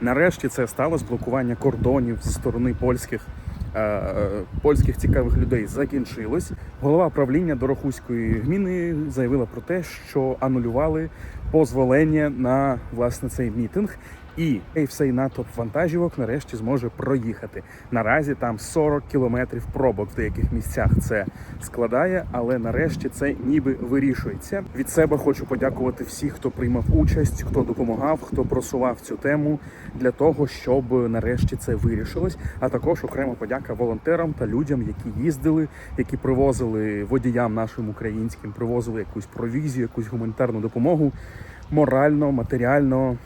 Нарешті це сталося блокування кордонів зі сторони польських. е, е, Польських цікавих людей закінчилось. Голова правління Дорохуської гміни заявила про те, що анулювали позволення на власне цей мітинг, і цей всей натовп вантажівок нарешті зможе проїхати. Наразі там 40 кілометрів пробок в деяких місцях це складає, але нарешті це ніби вирішується. Від себе хочу подякувати всіх, хто приймав участь, хто допомагав, хто просував цю тему для того, щоб нарешті це вирішилось. А також окрема подяка волонтерам та людям, які їздили, які привозили водіям нашим українським, привозили якусь провізію, якусь гуманітарну допомогу, морально, матеріально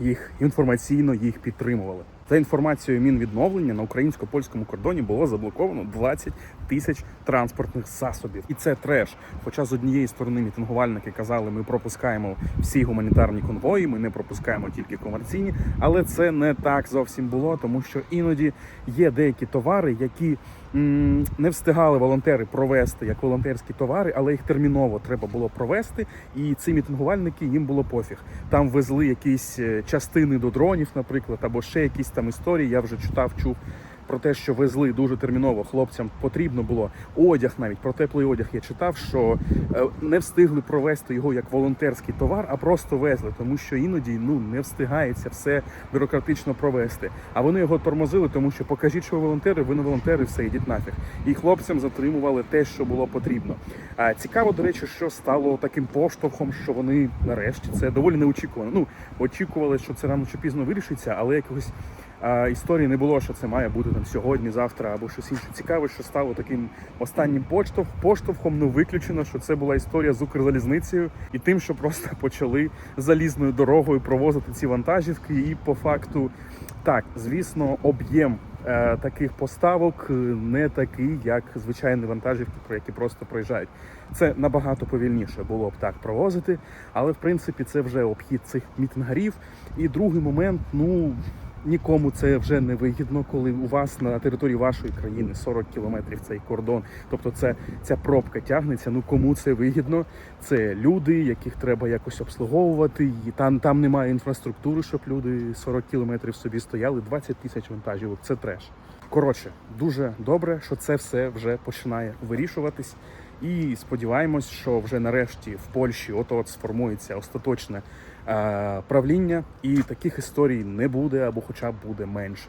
їх інформаційно їх підтримували. За інформацією Мінвідновлення на українсько-польському кордоні було заблоковано 20 тисяч транспортних засобів, і це треш. Хоча з однієї сторони мітингувальники казали, ми пропускаємо всі гуманітарні конвої, ми не пропускаємо тільки комерційні, але це не так зовсім було, тому що іноді є деякі товари, які не встигали волонтери провести як волонтерські товари, але їх терміново треба було провести. І ці мітингувальники їм було пофіг. Там везли якісь е, частини до дронів, наприклад, або ще якісь там історії. Я вже читав, чув. Про те, що везли дуже терміново, хлопцям потрібно було одяг, навіть про теплий одяг я читав, що е, не встигли провести його як волонтерський товар, а просто везли, тому що іноді ну не встигається все бюрократично провести. А вони його тормозили, тому що покажіть, що ви волонтери, ви не волонтери, все йдіть нафіг. І хлопцям затримували те, що було потрібно. А цікаво, до речі, що стало таким поштовхом, що вони нарешті це доволі неочікувано. Ну очікували, що це рано чи пізно вирішиться, але якогось а, історії не було, що це має бути там сьогодні, завтра або щось інше. Цікаво, що стало таким останнім поштовх, поштовхом. Ну виключено, що це була історія з Укрзалізницею і тим, що просто почали залізною дорогою провозити ці вантажівки. І по факту, так, звісно, об'єм е, таких поставок е, не такий, як звичайні вантажівки, про які просто проїжджають. Це набагато повільніше було б так провозити, але в принципі це вже обхід цих мітингарів. І другий момент, ну. Нікому це вже не вигідно, коли у вас на території вашої країни 40 кілометрів цей кордон. Тобто, це ця пробка тягнеться. Ну кому це вигідно? Це люди, яких треба якось обслуговувати. І там там немає інфраструктури, щоб люди 40 кілометрів собі стояли. 20 тисяч вантажівок. Це треш. Коротше, дуже добре, що це все вже починає вирішуватись. І сподіваємось, що вже нарешті в Польщі от-от сформується остаточне е, правління, і таких історій не буде або хоча б буде менше.